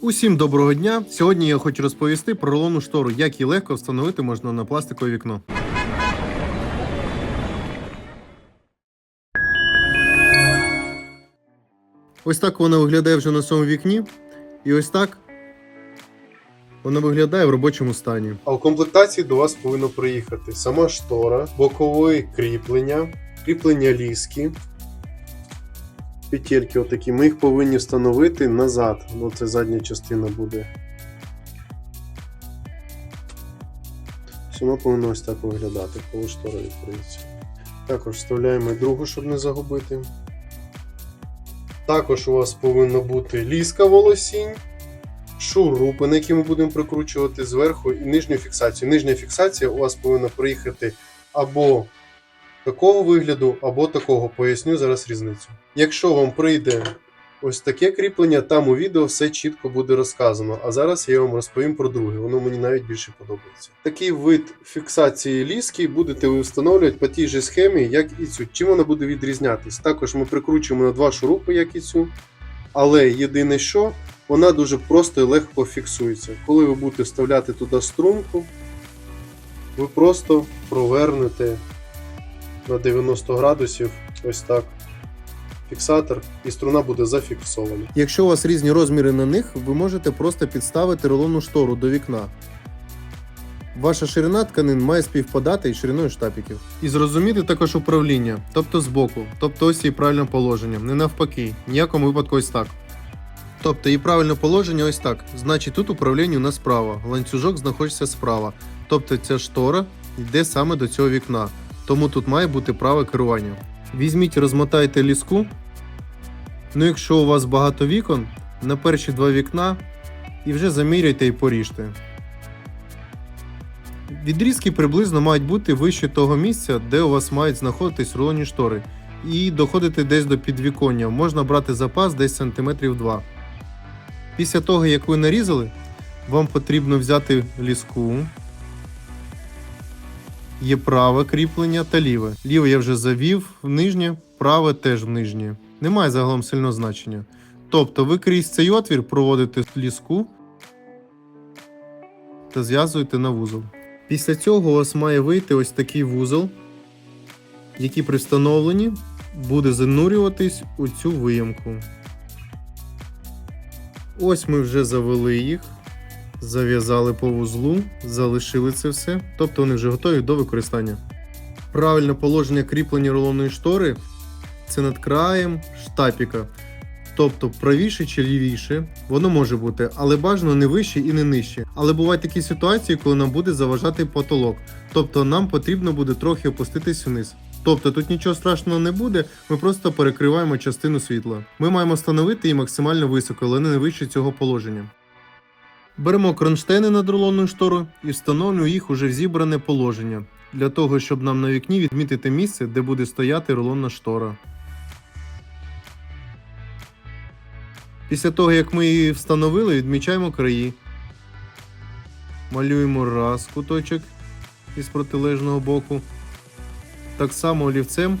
Усім доброго дня! Сьогодні я хочу розповісти про рулонну штору, як її легко встановити можна на пластикове вікно. Ось так вона виглядає вже на своєму вікні. І ось так вона виглядає в робочому стані. А в комплектації до вас повинно приїхати сама штора, бокове кріплення, кріплення ліски, петельки отакі. Ми їх повинні встановити назад. Ну, це задня частина буде. Вона повинна ось так виглядати, коли штора відкриється. Також вставляємо другу, щоб не загубити. Також у вас повинна бути ліска волосінь шурупи, на які ми будемо прикручувати зверху, і нижню фіксацію. Нижня фіксація у вас повинна приїхати або такого вигляду, або такого. Поясню зараз різницю. Якщо вам прийде ось таке кріплення, там у відео все чітко буде розказано. А зараз я вам розповім про друге, воно мені навіть більше подобається. Такий вид фіксації ліски будете ви встановлювати по тій же схемі, як і цю. Чим вона буде відрізнятись? Також ми прикручуємо на два шурупи, як і цю. Але єдине що, вона дуже просто і легко фіксується. Коли ви будете вставляти туди струнку, ви просто провернете на 90 градусів ось так фіксатор, і струна буде зафіксована. Якщо у вас різні розміри на них, ви можете просто підставити рулонну штору до вікна. Ваша ширина тканин має співпадати із шириною штапіків. І зрозуміти також управління, тобто збоку, тобто ось її правильне положення, не навпаки, ніякому випадку ось так. Тобто її правильне положення ось так. Значить тут управління у нас справа, ланцюжок знаходиться справа. Тобто ця штора йде саме до цього вікна. Тому тут має бути праве керування. Візьміть, розмотайте ліску. Ну, якщо у вас багато вікон, на перші два вікна і вже заміряйте і поріжте. Відрізки приблизно мають бути вище того місця, де у вас мають знаходитись рулонні штори, і доходити десь до підвіконня. Можна брати запас десь сантиметрів 2. Після того, як ви нарізали, вам потрібно взяти ліску. Є праве кріплення та ліве. Ліве я вже завів в нижнє, праве теж в нижнє. Немає загалом сильного значення. Тобто ви крізь цей отвір проводите ліску та зв'язуєте на вузол. Після цього у вас має вийти ось такий вузол, який при встановленні буде занурюватись у цю виямку. Ось ми вже завели їх, зав'язали по вузлу, залишили це все, тобто вони вже готові до використання. Правильне положення кріплення рулонної штори це над краєм штапіка. Тобто правіше чи лівіше, воно може бути, але бажано не вище і не нижче. Але бувають такі ситуації, коли нам буде заважати потолок. Тобто нам потрібно буде трохи опуститись вниз. Тобто тут нічого страшного не буде, ми просто перекриваємо частину світла. Ми маємо встановити її максимально високо, але не вище цього положення. Беремо кронштейни над рулонною шторою і встановлюємо їх уже в зібране положення, для того, щоб нам на вікні відмітити місце, де буде стояти рулонна штора. Після того, як ми її встановили, відмічаємо краї. Малюємо раз куточок із протилежного боку. Так само олівцем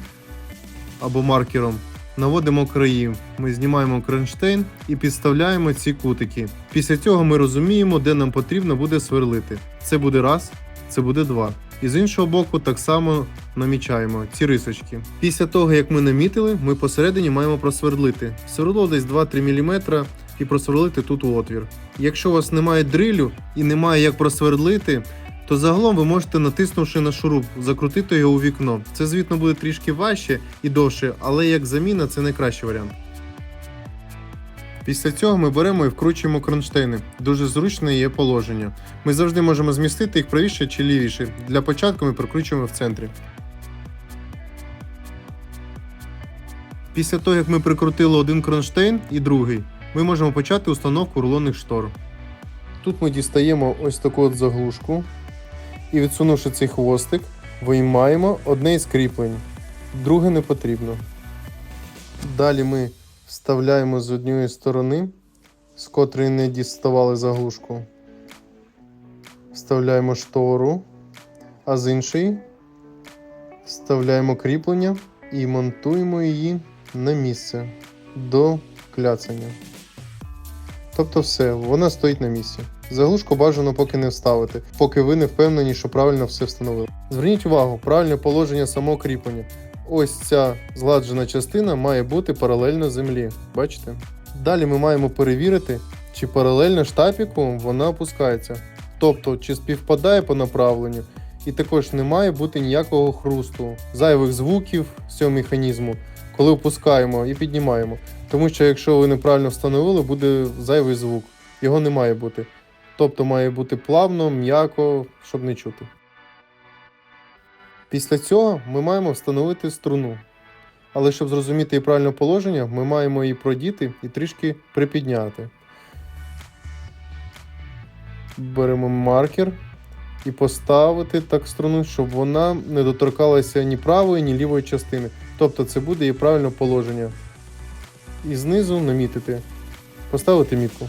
або маркером наводимо краї. Ми знімаємо кронштейн і підставляємо ці кутики. Після цього ми розуміємо, де нам потрібно буде сверлити. Це буде раз, це буде два. І з іншого боку, так само намічаємо ці рисочки. Після того, як ми намітили, ми посередині маємо просвердлити. Сверло десь 2-3 мм і просверлити тут отвір. Якщо у вас немає дрилю і немає як просвердлити, то загалом ви можете, натиснувши на шуруп, закрутити його у вікно. Це, звісно, буде трішки важче і довше, але як заміна це найкращий варіант. Після цього ми беремо і вкручуємо кронштейни. Дуже зручне є положення. Ми завжди можемо змістити їх правіше чи лівіше. Для початку ми прикручуємо в центрі. Після того, як ми прикрутили один кронштейн і другий, ми можемо почати установку рулонних штор. Тут ми дістаємо ось таку от заглушку і відсунувши цей хвостик, виймаємо одне із кріплень, друге не потрібно. Далі ми вставляємо з однієї сторони, з котрої не діставали заглушку. Вставляємо штору, а з іншої вставляємо кріплення і монтуємо її на місце до кляцання. Тобто все, вона стоїть на місці. Заглушку бажано поки не вставити, поки ви не впевнені, що правильно все встановили. Зверніть увагу, правильне положення самого кріплення. Ось ця згладжена частина має бути паралельно землі. Бачите? Далі ми маємо перевірити, чи паралельно штапіку вона опускається. Тобто, чи співпадає по направленню, і також не має бути ніякого хрусту, зайвих звуків цього механізму, коли опускаємо і піднімаємо. Тому що якщо ви неправильно встановили, буде зайвий звук. Його не має бути. Тобто має бути плавно, м'яко, щоб не чути. Після цього ми маємо встановити струну. Але щоб зрозуміти її правильне положення, ми маємо її продіти і трішки припідняти. Беремо маркер і поставити так струну, щоб вона не доторкалася ні правої, ні лівої частини. Тобто це буде її правильне положення. І знизу намітити. Поставити мітку.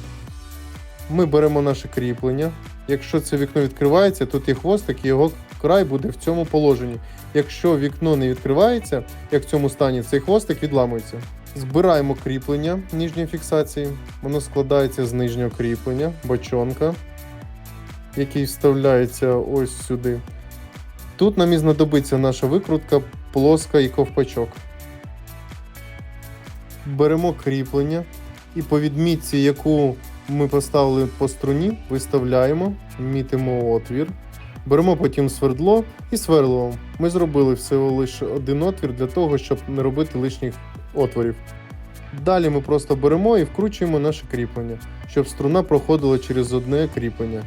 Ми беремо наше кріплення. Якщо це вікно відкривається, тут є хвостик, і його край буде в цьому положенні. Якщо вікно не відкривається, як в цьому стані, цей хвостик відламується. Збираємо кріплення нижньої фіксації. Воно складається з нижнього кріплення, бочонка, який вставляється ось сюди. Тут нам і знадобиться наша викрутка, плоска і ковпачок. Беремо кріплення і по відмітці, яку ми поставили по струні, виставляємо, мітимо отвір. Беремо потім свердло і сверлимо. Ми зробили всього лише один отвір для того, щоб не робити лишніх отворів. Далі ми просто беремо і вкручуємо наше кріплення, щоб струна проходила через одне кріплення,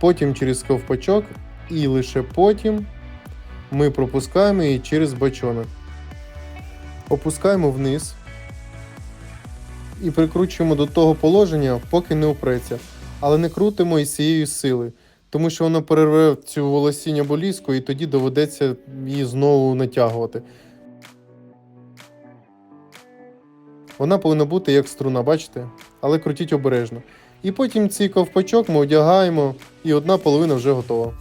потім через ковпачок, і лише потім ми пропускаємо її через бачонок. Опускаємо вниз і прикручуємо до того положення, поки не упреться, але не крутимо із цієї сили тому що воно перерве цю волосінь або ліску, і тоді доведеться її знову натягувати. Вона повинна бути як струна, бачите? Але крутіть обережно. І потім цей ковпачок ми одягаємо, і одна половина вже готова.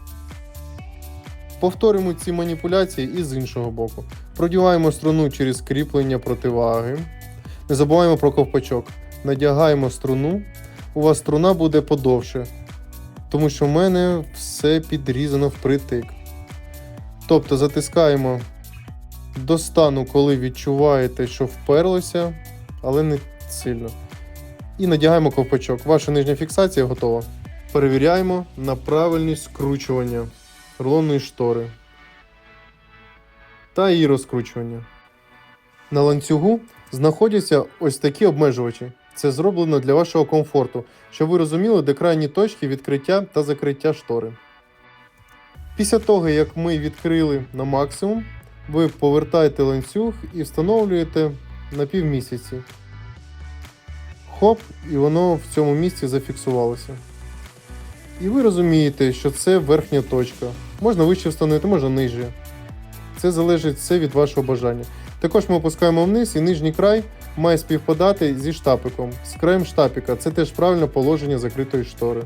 Повторимо ці маніпуляції і з іншого боку. Продіваємо струну через кріплення противаги. Не забуваємо про ковпачок. Надягаємо струну. У вас струна буде подовше тому що в мене все підрізано впритик. Тобто затискаємо до стану, коли відчуваєте, що вперлося, але не сильно. І надягаємо ковпачок. Ваша нижня фіксація готова. Перевіряємо на правильність скручування рулонної штори та її розкручування. На ланцюгу знаходяться ось такі обмежувачі. Це зроблено для вашого комфорту, щоб ви розуміли, де крайні точки відкриття та закриття штори. Після того, як ми відкрили на максимум, ви повертаєте ланцюг і встановлюєте на півмісяці. Хоп, і воно в цьому місці зафіксувалося. І ви розумієте, що це верхня точка. Можна вище встановити, можна нижче. Це залежить все від вашого бажання. Також ми опускаємо вниз і нижній край має співпадати зі штапиком, з краєм штапіка. Це теж правильне положення закритої штори.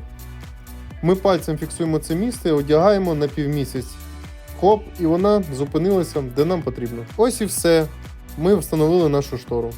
Ми пальцем фіксуємо це місце одягаємо на півмісяць. Хоп, і вона зупинилася де нам потрібно. Ось і все. Ми встановили нашу штору.